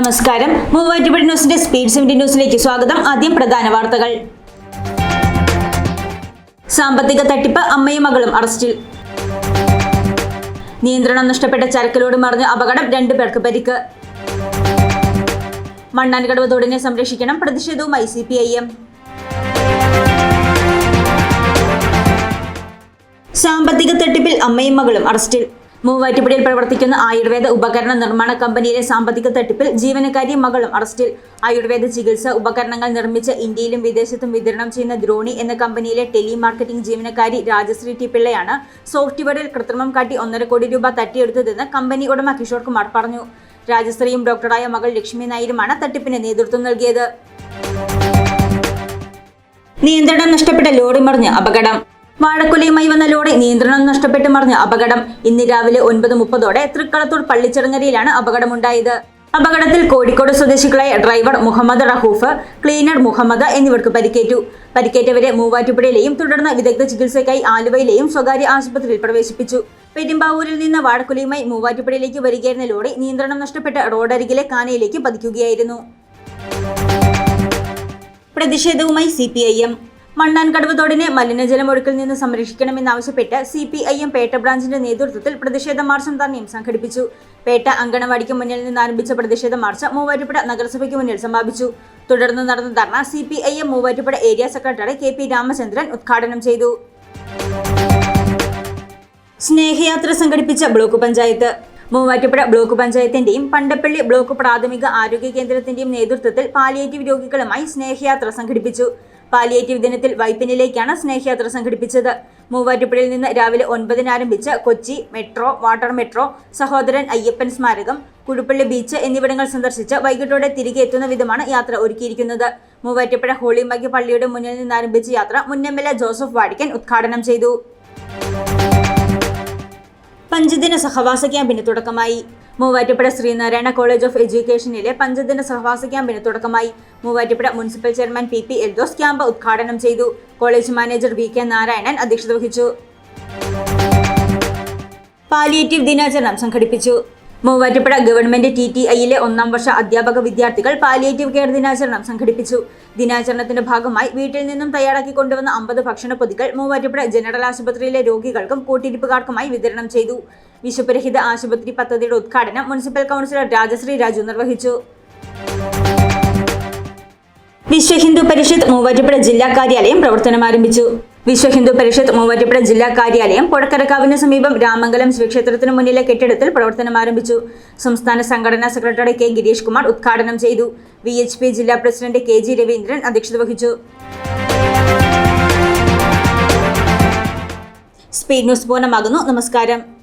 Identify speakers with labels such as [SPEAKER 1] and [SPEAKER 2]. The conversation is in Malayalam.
[SPEAKER 1] നമസ്കാരം. മൂവാറ്റുപുഴ ന്യൂസിന്റെ സ്പീഡ് സെവന്റി ന്യൂസിലേക്ക് സ്വാഗതം. ആദ്യം പ്രധാന വാർത്തകൾ. സാമ്പത്തിക തട്ടിപ്പ് അമ്മയും മകളും അറസ്റ്റിൽ. നിയന്ത്രണം നഷ്ടപ്പെട്ട ചരക്കിലോട് മറിഞ്ഞ അപകടം രണ്ടു പേർക്ക് പരിക്ക്. മണ്ണാൻകടവ് തോടിനെ സംരക്ഷിക്കണം പ്രതിഷേധവുമായി സി പി ഐ എം സാമ്പത്തിക തട്ടിപ്പിൽ അമ്മയും മകളും അറസ്റ്റിൽ. മൂവാറ്റുപുഴയിൽ പ്രവർത്തിക്കുന്ന ആയുർവേദ ഉപകരണ നിർമ്മാണ കമ്പനിയിലെ സാമ്പത്തിക തട്ടിപ്പിൽ ജീവനക്കാരി മകളും അറസ്റ്റിൽ. ആയുർവേദ ചികിത്സ ഉപകരണങ്ങൾ നിർമ്മിച്ച് ഇന്ത്യയിലും വിദേശത്തും വിതരണം ചെയ്യുന്ന ദ്രോണി എന്ന കമ്പനിയിലെ ടെലിമാർക്കറ്റിംഗ് ജീവനക്കാരി രാജശ്രീ ടി പിള്ളയാണ് സോഫ്റ്റ്വെയറിൽ കൃത്രിമം കാട്ടി ഒന്നര കോടി രൂപ തട്ടിയെടുത്തതെന്ന് കമ്പനി ഉടമ കിഷോർ കുമാർ പറഞ്ഞു. രാജശ്രീയും ഡോക്ടറായ മകൾ ലക്ഷ്മി നായരുമാണ് തട്ടിപ്പിന് നേതൃത്വം നൽകിയത്. നിയന്ത്രണം നഷ്ടപ്പെട്ട ലോറി മറിഞ്ഞ് അപകടം. വാഴക്കൊലയുമായി വന്ന നിയന്ത്രണം നഷ്ടപ്പെട്ട് മറിഞ്ഞ അപകടം. ഇന്ന് രാവിലെ ഒൻപത് മുപ്പതോടെ തൃക്കളത്തൂർ പള്ളിച്ചിറങ്ങരയിലാണ് അപകടമുണ്ടായത്. അപകടത്തിൽ കോഴിക്കോട് സ്വദേശികളായ ഡ്രൈവർ മുഹമ്മദ് റഹൂഫ് ക്ലീനർ മുഹമ്മദ് എന്നിവർക്ക് പരിക്കേറ്റു. പരിക്കേറ്റവരെ മൂവാറ്റുപുഴയിലെയും തുടർന്ന് വിദഗ്ധ ചികിത്സയ്ക്കായി ആലുവയിലെയും സ്വകാര്യ ആശുപത്രിയിൽ പ്രവേശിപ്പിച്ചു. പെരുമ്പാവൂരിൽ നിന്ന് വാഴക്കുലയുമായി മൂവാറ്റുപുഴയിലേക്ക് വരികയായിരുന്ന ലോറി നിയന്ത്രണം നഷ്ടപ്പെട്ട് റോഡരികിലെ കാനയിലേക്ക് പതിക്കുകയായിരുന്നു. പ്രതിഷേധവുമായി C P I M Mannankadavu തോടിനെ മലിനജലം ഒഴുക്കിൽ നിന്ന് സംരക്ഷിക്കണമെന്നാവശ്യപ്പെട്ട് C P I M Petta ബ്രാഞ്ചിന്റെ നേതൃത്വത്തിൽ പ്രതിഷേധ മാർച്ചും തന്നെയും സംഘടിപ്പിച്ചു. പേട്ട അങ്കണവാടിക്ക് മുന്നിൽ നിന്ന് ആരംഭിച്ച പ്രതിഷേധ മാർച്ച് മൂവാറ്റുപുഴ നഗരസഭയ്ക്ക് മുന്നിൽ സമാപിച്ചു. തുടർന്ന് നടന്ന ധർണ C P I M Muvattupuzha area secretary K P Ramachandran ഉദ്ഘാടനം ചെയ്തു. സ്നേഹയാത്ര സംഘടിപ്പിച്ച ബ്ലോക്ക് പഞ്ചായത്ത് മൂവാറ്റുപുഴ ബ്ലോക്ക് പഞ്ചായത്തിന്റെയും പണ്ടപ്പള്ളി ബ്ലോക്ക് പ്രാഥമിക ആരോഗ്യ കേന്ദ്രത്തിന്റെയും നേതൃത്വത്തിൽ പാലിയേറ്റീവ് രോഗികളുമായി സ്നേഹയാത്ര സംഘടിപ്പിച്ചു. പാലിയേറ്റീവ് ദിനത്തിൽ വൈപ്പിനിലേക്കാണ് സ്നേഹയാത്ര സംഘടിപ്പിച്ചത്. മൂവാറ്റുപുഴയിൽ നിന്ന് രാവിലെ ഒൻപതിന് ആരംഭിച്ച Kochi metro water metro Sahodaran Ayyappan സ്മാരകം കുഴുപ്പള്ളി ബീച്ച് എന്നിവിടങ്ങൾ സന്ദർശിച്ച് വൈകിട്ടോടെ തിരികെ എത്തുന്ന വിധമാണ് യാത്ര ഒരുക്കിയിരിക്കുന്നത്. മൂവാറ്റുപുഴ ഹോളിമഗ്യ പള്ളിയുടെ മുന്നിൽ നിന്ന് ആരംഭിച്ച യാത്ര എ ജോസഫ് വാടിക്കൻ ഉദ്ഘാടനം ചെയ്തു. പഞ്ചദിന സഹവാസ ക്യാമ്പിന് തുടക്കമായി. മൂവാറ്റുപുഴ ശ്രീനാരായണ കോളേജ് ഓഫ് എഡ്യൂക്കേഷനിലെ പഞ്ചദിന സഹവാസ ക്യാമ്പിന് തുടക്കമായി. Muvattupuzha municipal chairman P P Eldhose camp ഉദ്ഘാടനം ചെയ്തു. College manager V K Narayanan അധ്യക്ഷത വഹിച്ചു. പാലിയേറ്റീവ് ദിനാചരണം സംഘടിപ്പിച്ചു. മൂവാറ്റുപുഴ ഗവൺമെന്റ് ടി ടി ഐയിലെ ഒന്നാം വർഷ അധ്യാപക വിദ്യാർത്ഥികൾ പാലിയേറ്റീവ് കെയർ ദിനാചരണം സംഘടിപ്പിച്ചു. ദിനാചരണത്തിന്റെ ഭാഗമായി വീട്ടിൽ നിന്നും തയ്യാറാക്കി കൊണ്ടുവന്ന അമ്പത് ഭക്ഷണ പൊതികൾ മൂവാറ്റുപുഴ ജനറൽ ആശുപത്രിയിലെ രോഗികൾക്കും കൂട്ടിരിപ്പുകാർക്കുമായി വിതരണം ചെയ്തു. വിശപ്പുരഹിത ആശുപത്രി പദ്ധതിയുടെ ഉദ്ഘാടനം മുനിസിപ്പൽ കൗൺസിലർ രാജശ്രീ രാജു നിർവഹിച്ചു. വിശ്വ ഹിന്ദു പരിഷത്ത് മൂവാറ്റുപുഴ ജില്ലാ കാര്യാലയം പ്രവർത്തനം ആരംഭിച്ചു. വിശ്വ ഹിന്ദു പരിഷത്ത് മൂവാറ്റുപുഴ ജില്ലാ കാര്യാലയം കൊടക്കരക്കാവിന് സമീപം രാമംഗലം ശിവക്ഷേത്രത്തിന് മുന്നിലെ കെട്ടിടത്തിൽ പ്രവർത്തനം ആരംഭിച്ചു. സംസ്ഥാന സംഘടനാ സെക്രട്ടറി കെ ഗിരീഷ് കുമാർ ഉദ്ഘാടനം ചെയ്തു. വി എച്ച് പി ജില്ലാ പ്രസിഡന്റ് കെ ജി രവീന്ദ്രൻ അധ്യക്ഷത വഹിച്ചു. സ്പീഡ് ന്യൂസ് പൂർണമാകുന്നു. നമസ്കാരം.